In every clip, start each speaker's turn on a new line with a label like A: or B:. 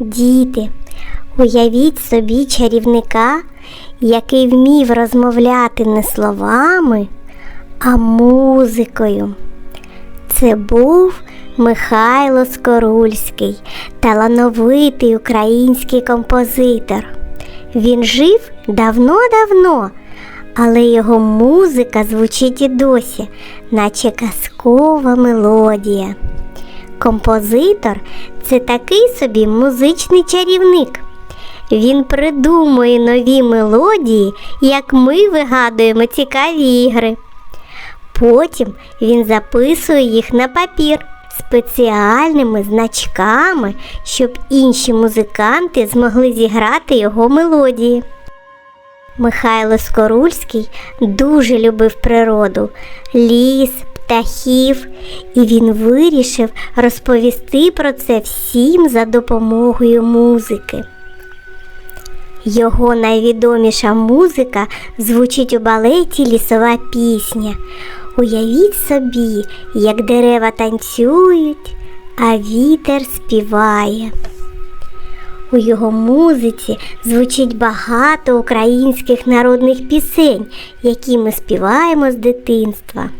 A: Діти, уявіть собі чарівника, який вмів розмовляти не словами, а музикою. Це був Михайло Скорульський, талановитий український композитор. Він жив давно-давно, але його музика звучить і досі, наче казкова мелодія. Композитор це такий собі музичний чарівник. Він придумує нові мелодії, як ми вигадуємо цікаві ігри. Потім він записує їх на папір спеціальними значками, щоб інші музиканти змогли зіграти його мелодії. Михайло Скорульський дуже любив природу, ліс, птахів, і він вирішив розповісти про це всім за допомогою музики. Його найвідоміша музика звучить у балеті Лісова пісня. Уявіть собі, як дерева танцюють, а вітер співає. У його музиці звучить багато українських народних пісень, які ми співаємо з дитинства.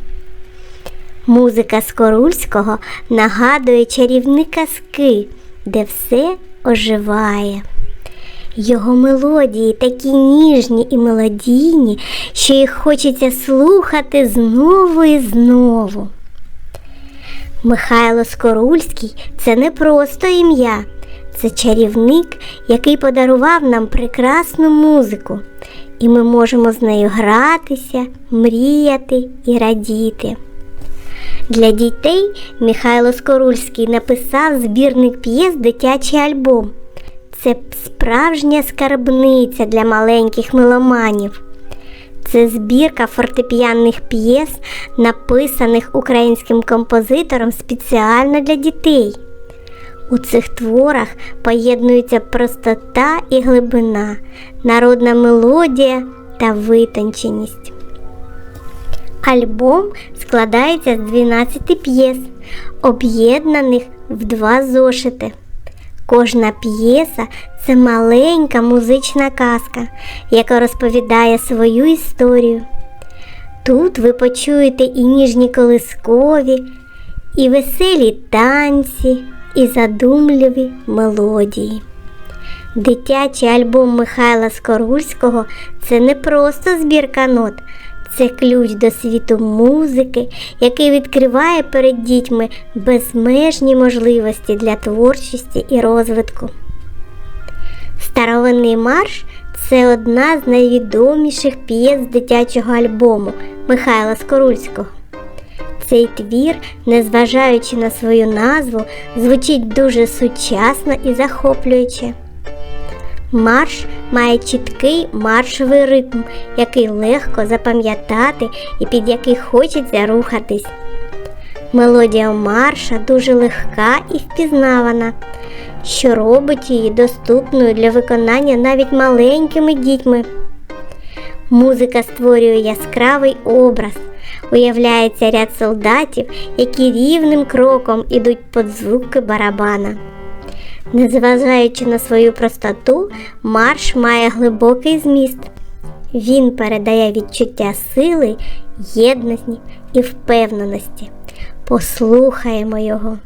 A: Музика Скорульського нагадує чарівні казки, де все оживає. Його мелодії такі ніжні і мелодійні, що їх хочеться слухати знову і знову. Михайло Скорульський це не просто ім'я, це чарівник, який подарував нам прекрасну музику, і ми можемо з нею гратися, мріяти і радіти. Для дітей Михайло Скорульський написав збірник п'єс Дитячий альбом. Це справжня скарбниця для маленьких меломанів. Це збірка фортепіанних п'єс, написаних українським композитором спеціально для дітей. У цих творах поєднуються простота і глибина, народна мелодія та витонченість. Альбом складається з 12 п'єс, об'єднаних в два зошити. Кожна п'єса це маленька музична казка, яка розповідає свою історію. Тут ви почуєте і ніжні колискові, і веселі танці, і задумливі мелодії. Дитячий альбом Михайла Скорульського це не просто збірка нот, це ключ до світу музики, який відкриває перед дітьми безмежні можливості для творчості і розвитку. Старовинний марш це одна з найвідоміших п'єс дитячого альбому Михайла Скорульського. Цей твір, незважаючи на свою назву, звучить дуже сучасно і захоплююче. Марш має чіткий маршовий ритм, який легко запам'ятати і під який хочеться рухатись. Мелодія марша дуже легка і впізнавана, що робить її доступною для виконання навіть маленькими дітьми. Музика створює яскравий образ, уявляється ряд солдатів, які рівним кроком ідуть під звуки барабана. Незважаючи на свою простоту, марш має глибокий зміст. Він передає відчуття сили, єдності і впевненості. Послухаємо його.